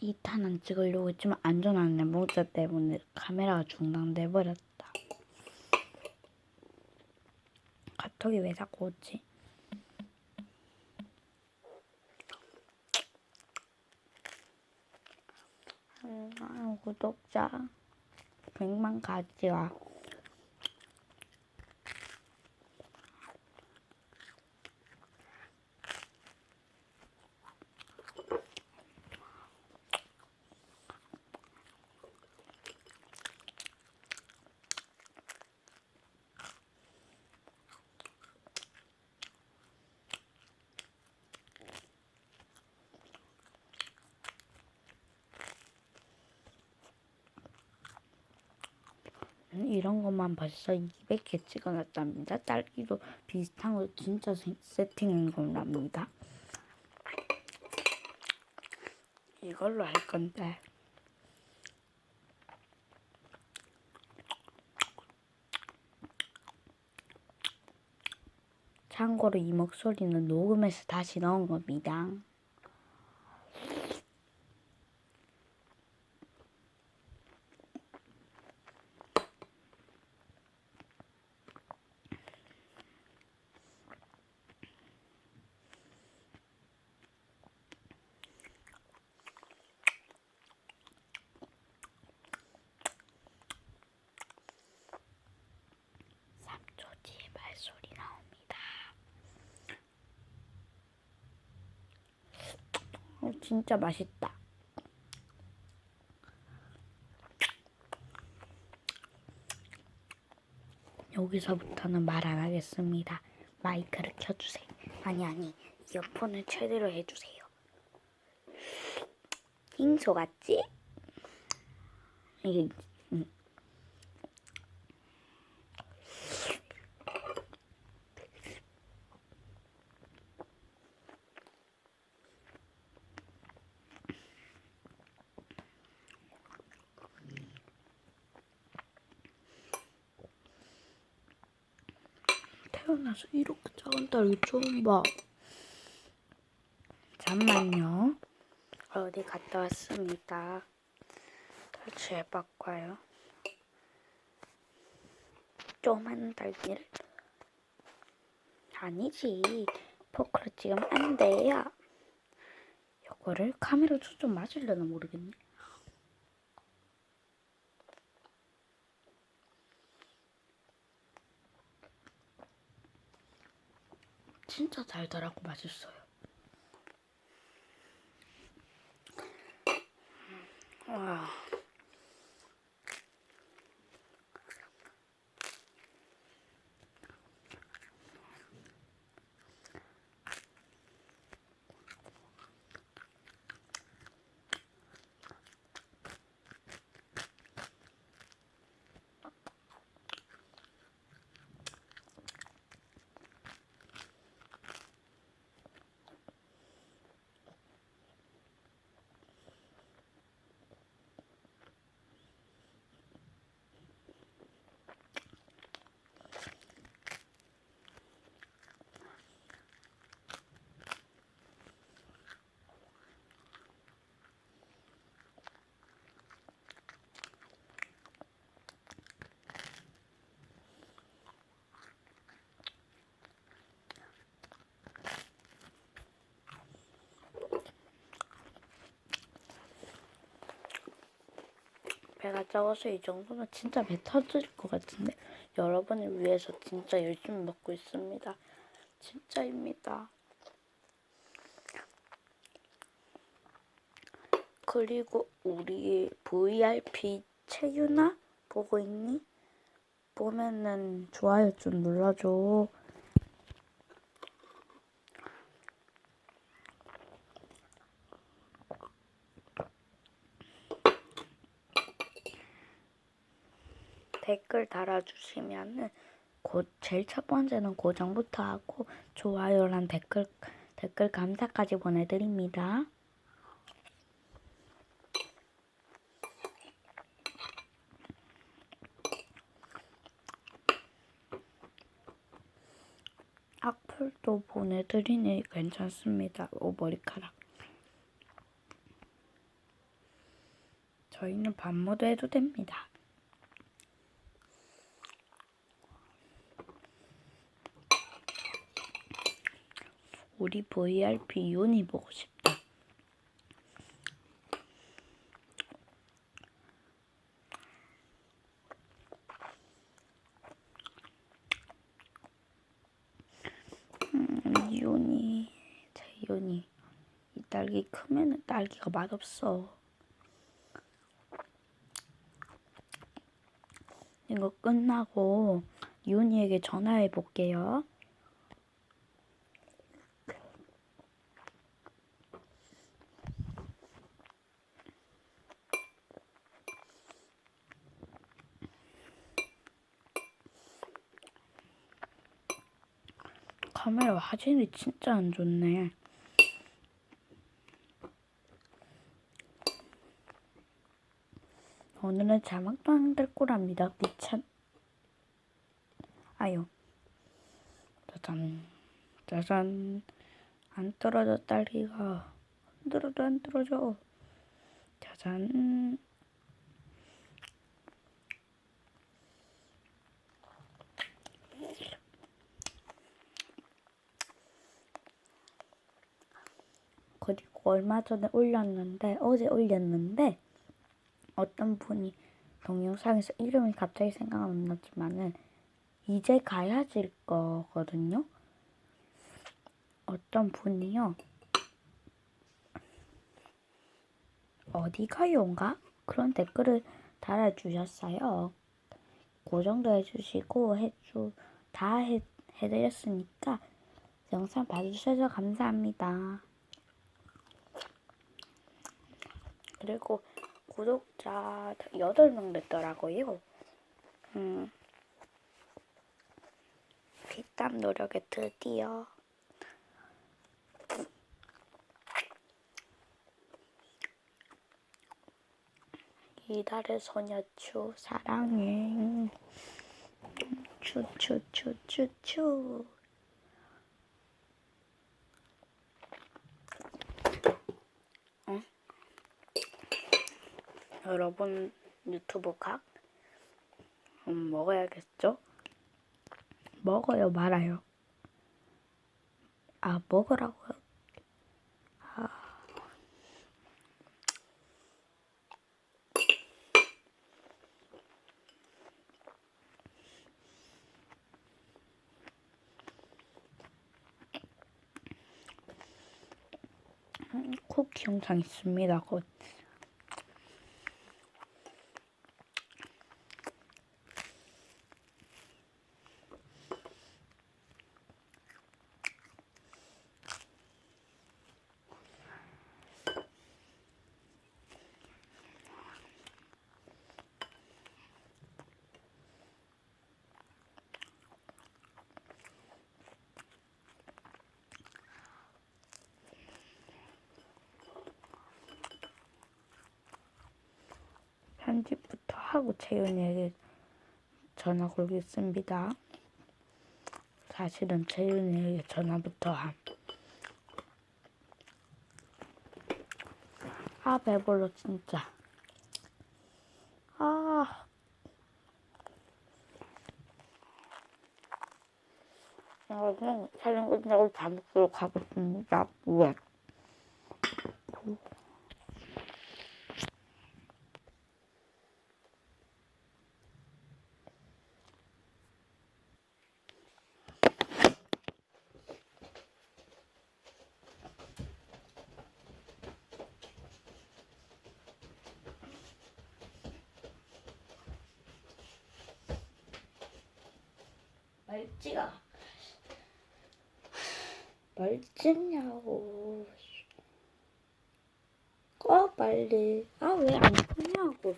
2탄은 찍으려고 했지만 안전한 내문자 때문에 카메라가 중단돼 버렸다. 카톡이 왜 자꾸 오지? 음, 아유, 구독자 100만 가지와 음, 이런 것만 벌써 200개 찍어놨답니다. 딸기도 비슷한 거 진짜 세- 세팅한 겁니다. 이걸로 할 건데. 참고로 이 목소리는 녹음해서 다시 넣은 겁니다. 삼초 뒤에 말소리 나옵니다. 어, 진짜 맛있다. 여기서부터는 말 안 하겠습니다. 마이크를 켜주세요. 아니 아니 이어폰을 최대로 해주세요. 잉소 같지? 이게 음. 태어나서 이렇게 작은 딸기 처음 봐. 잠만요. 어디 갔다 왔습니다. 탈취해 바꿔요. 조그만 딸기를 아니지. 포크로 찍으면 안 돼요. 요거를 카메라 초점 맞으려나 모르겠네. 진짜 달달하고 맛있어요. 와. 배 가 작아서 이 정도면 진짜 배 터질 것 같은데 여러분을 위해서 진짜 열심히 먹고 있습니다. 진짜입니다. 그리고 우리 VIP 채윤아 보고 있니? 보면은 좋아요 좀 눌러줘. 댓글 달아주시면은 곧 제일 첫 번째는 고정부터 하고 좋아요랑 댓글 댓글 감사까지 보내드립니다. 악플도 보내드리니 괜찮습니다. 오 머리카락. 저희는 밥 모드 해도 됩니다. 우리 VRP 윤이 보고 싶다. 음, 윤이, 제 윤이. 이 딸기 크면은 딸기가 맛없어. 이거 끝나고 윤이에게 전화해 볼게요. 카메라 화질이 진짜 안 좋네. 오늘은 자막도 안 될 거랍니다. 미찬. 아유. 짜잔. 짜잔. 안 떨어져, 딸기가. 안 떨어져, 안 떨어져. 짜잔. 그리고 얼마 전에 올렸는데, 어제 올렸는데, 어떤 분이 동영상에서 이름이 갑자기 생각 안 나지만은 이제 가야질 거거든요. 어떤 분이요. 어디 가요인가? 그런 댓글을 달아주셨어요. 고정도 해주시고 해주 다 해, 해드렸으니까 영상 봐주셔서 감사합니다. 그리고 구독자 8명 됐더라고요. 음, 피땀 노력에 드디어. 이달의 소녀추 사랑해. 추추추추추 여러분 유튜브 각 음, 먹어야겠죠? 먹어요 말아요. 아 먹으라고요. 아. 음, 쿠키 영상 있습니다. 곧. 편집부터 하고 채윤이에게 전화 걸겠습니다. 사실은 채윤이에게 전화부터 함. 아 배불러 진짜. 아. 여러분 촬영 끝나고 밥 먹으러 가겠습니다. 왜? 말찌가. 말찌냐고. 꺼 빨리. 아 왜 안 끄냐고